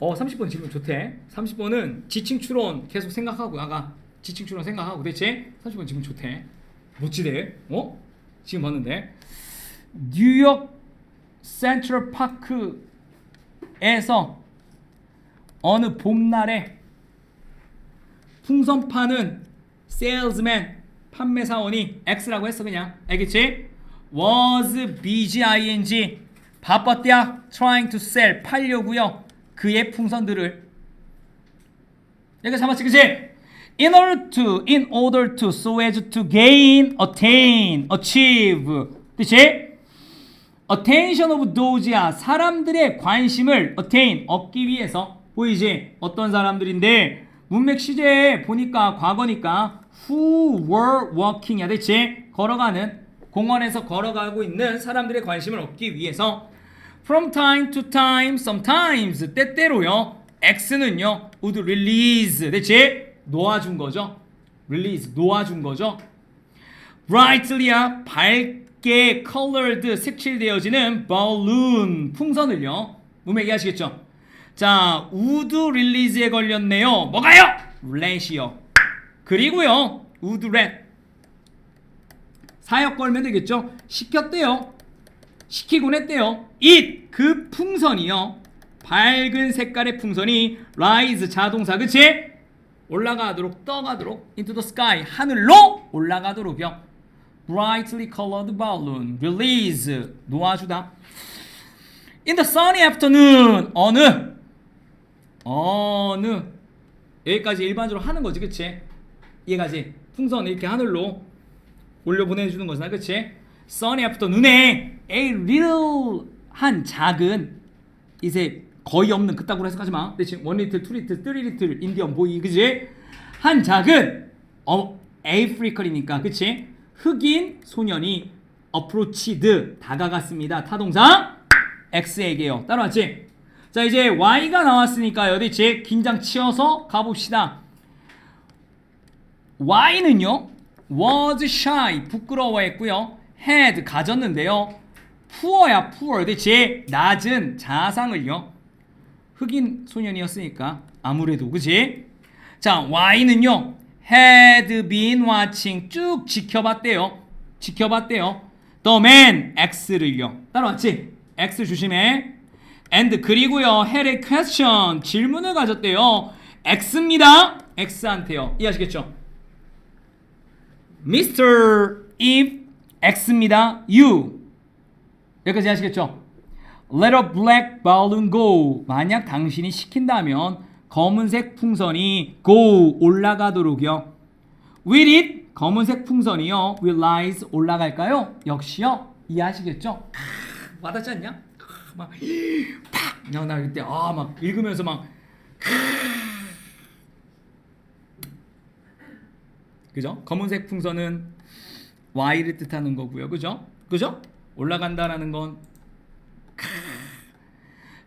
어 30번 질문 좋대. 30번은 지칭 추론 계속 생각하고 아가 지칭 추론 생각하고 대체 30번 질문 좋대. 멋지대. 어? 지금 봤는데 뉴욕 센트럴 파크에서 어느 봄날에 풍선 파는 세일즈맨 판매사원이 X라고 했어 그냥 알겠지? was BGING 바빴대야 trying to sell 팔려고요 그의 풍선들을 여기 잡았지 그치? in order to in order to so as to gain attain achieve 그치? attention of those야 사람들의 관심을 attain 얻기 위해서 보이지 어떤 사람들인데 문맥 시제에 보니까 과거니까 who were walking이야 대체 걸어가는 공원에서 걸어가고 있는 사람들의 관심을 얻기 위해서 from time to time sometimes 때때로요 X는요 would release 대체 놓아준 거죠 release 놓아준 거죠 brightly야 밝게 colored 색칠되어지는 balloon 풍선을요 문맥이 하시겠죠 자 would release에 걸렸네요 뭐가요 let이요 그리고요 would let 사역 걸면 되겠죠 시켰대요 시키곤 했대요. It 그 풍선이요. 밝은 색깔의 풍선이 rise 자동사 그치? 올라가도록 떠가도록 into the sky 하늘로 올라가도록요. Brightly colored balloon release 놓아주다. In the sunny afternoon 어느? 어느? 여기까지 일반적으로 하는 거지 그치? 얘가지? 풍선 이렇게 하늘로 올려 보내주는 거잖아 그치 sunny after 눈에 a little 한 작은 이제 거의 없는 그따구로 해석하지 마. 대신 원 리틀 투 리틀 쓰리 리틀 인디언 보이 그지? 한 작은 어 에이프리컬이니까 그치? 흑인 소년이 approached 다가갔습니다. 타동사 X에게요. 따라왔지? 자 이제 Y가 나왔으니까요 대체 긴장 치어서 가봅시다. Y는요 was shy 부끄러워했고요 had 가졌는데요. poor야 poor. 대체 낮은 자상을요. 흑인 소년이었으니까 아무래도 그지 자 Y는요. had been watching. 쭉 지켜봤대요. 지켜봤대요. the man X를요. 따라왔지? X 조심해. and 그리고요 a question. 질문을 가졌대요. X입니다. X한테요. 이해하시겠죠? Mr. if X입니다. You 여기까지 하시겠죠? Let a black balloon go. 만약 당신이 시킨다면 검은색 풍선이 go 올라가도록요. Will it 검은색 풍선이요. Will rise 올라갈까요? 역시요. 이해하시겠죠? 크, 와닿지 않냐? 크, 막 팍! 그냥 나 그때 아 막 읽으면서 막 그죠? 검은색 풍선은 Y를 뜻하는 거고요. 그죠? 그죠? 올라간다라는 건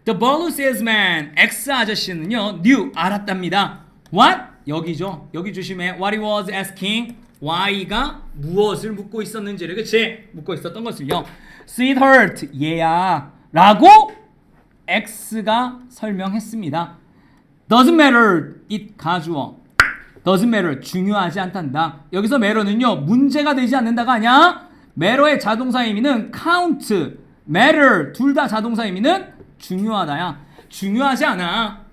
The balloon salesman X 아저씨는요 knew 알았답니다. What? 여기죠. 여기 조심해. What he was asking Y가 무엇을 묻고 있었는지를 그치? 묻고 있었던 것을요. Sweetheart 얘야 라고 X가 설명했습니다. Doesn't matter it 가주어 doesn't matter 중요하지 않단다. 여기서 matter는요 문제가 되지 않는다가 아니야. matter의 자동사 의미는 count, matter 둘 다 자동사 의미는 중요하다야. 중요하지 않아.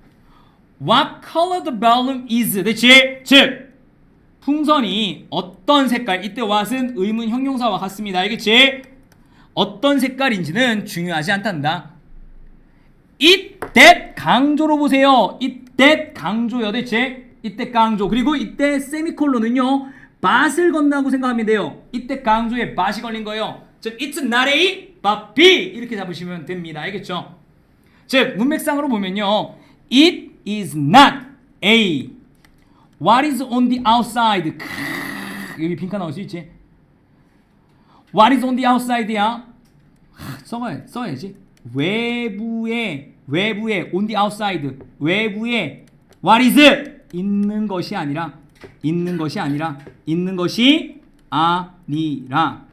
What color the balloon is? 대체 즉 풍선이 어떤 색깔 이때 what은 의문 형용사와 같습니다. 알겠지? 어떤 색깔인지는 중요하지 않단다. it that 강조로 보세요. it that 강조요 대체 이때 강조 그리고 이때 세미콜론은요 밭을 건다고 생각하면 돼요. 이때 강조에 밭이 걸린 거예요. 즉 it's not A but B 이렇게 잡으시면 됩니다. 알겠죠? 즉 문맥상으로 보면요 it is not A. What is on the outside? 크으, 여기 빈칸 나올 수 있지? What is on the outside야? 써야, 써야지. 외부에 외부에 on the outside. 외부에 what is 있는 것이 아니라 있는 것이 아니라 있는 것이 아니라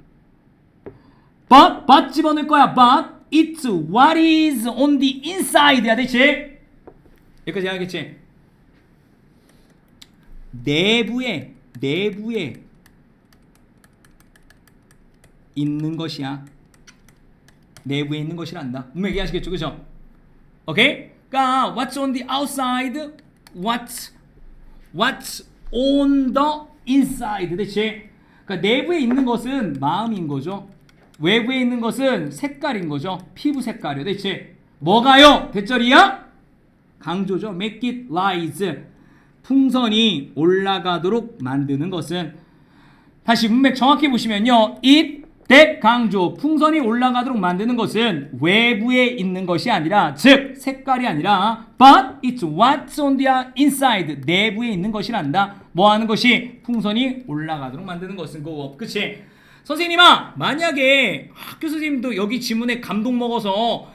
but but 집어넣을 거야 but it's what is on the inside야 대체 여기까지 알겠지? 내부에 내부에 있는 것이야. 내부에 있는 것이란다. 분명히 얘기하시겠죠, 그죠? 오케이? 그러니까 what's on the outside, what's what's on the inside, 대체. 그러니까 내부에 있는 것은 마음인 거죠. 외부에 있는 것은 색깔인 거죠. 피부 색깔이요, 대체. 뭐가요? 대절이야? 강조죠. Make it rise. 풍선이 올라가도록 만드는 것은 다시 문맥 정확히 보시면요. it that 강조 풍선이 올라가도록 만드는 것은 외부에 있는 것이 아니라 즉 색깔이 아니라 but it's what's on the inside 내부에 있는 것이란다. 뭐 하는 것이 풍선이 올라가도록 만드는 것은 그거. 그치? 선생님아 만약에 학교 선생님도 여기 지문에 감동 먹어서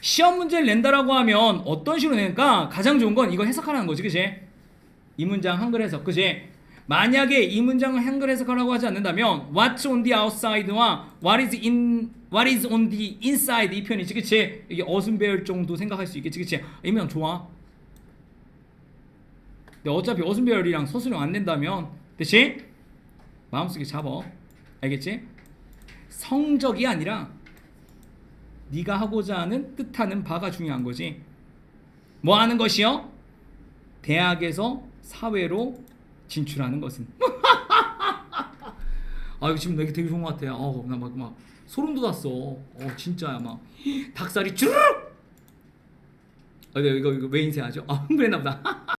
시험 문제를 낸다라고 하면 어떤 식으로 내니까 가장 좋은 건 이거 해석하라는 거지 그치? 이 문장 한글 해석 그지? 만약에 이 문장을 한글 해석하라고 하지 않는다면 what's on the outside와 what is in what is on the inside 이 표현이지 그치? 이게 어순 배울 정도 생각할 수 있겠지 그치? 이면 좋아 근데 어차피 어순 배열이랑 서술형 안 낸다면 대신 마음속에 잡어 알겠지? 성적이 아니라 네가 하고자 하는 뜻하는 바가 중요한 거지 뭐 하는 것이요? 대학에서 사회로 진출하는 것은. 아 이거 지금 되게 되게 좋은 것 같아 어나막 막 소름 돋았어. 어 진짜야 막. 닭살이 주르륵! 아 이거 이거 왜 인쇄하죠? 아 흥분했나 보다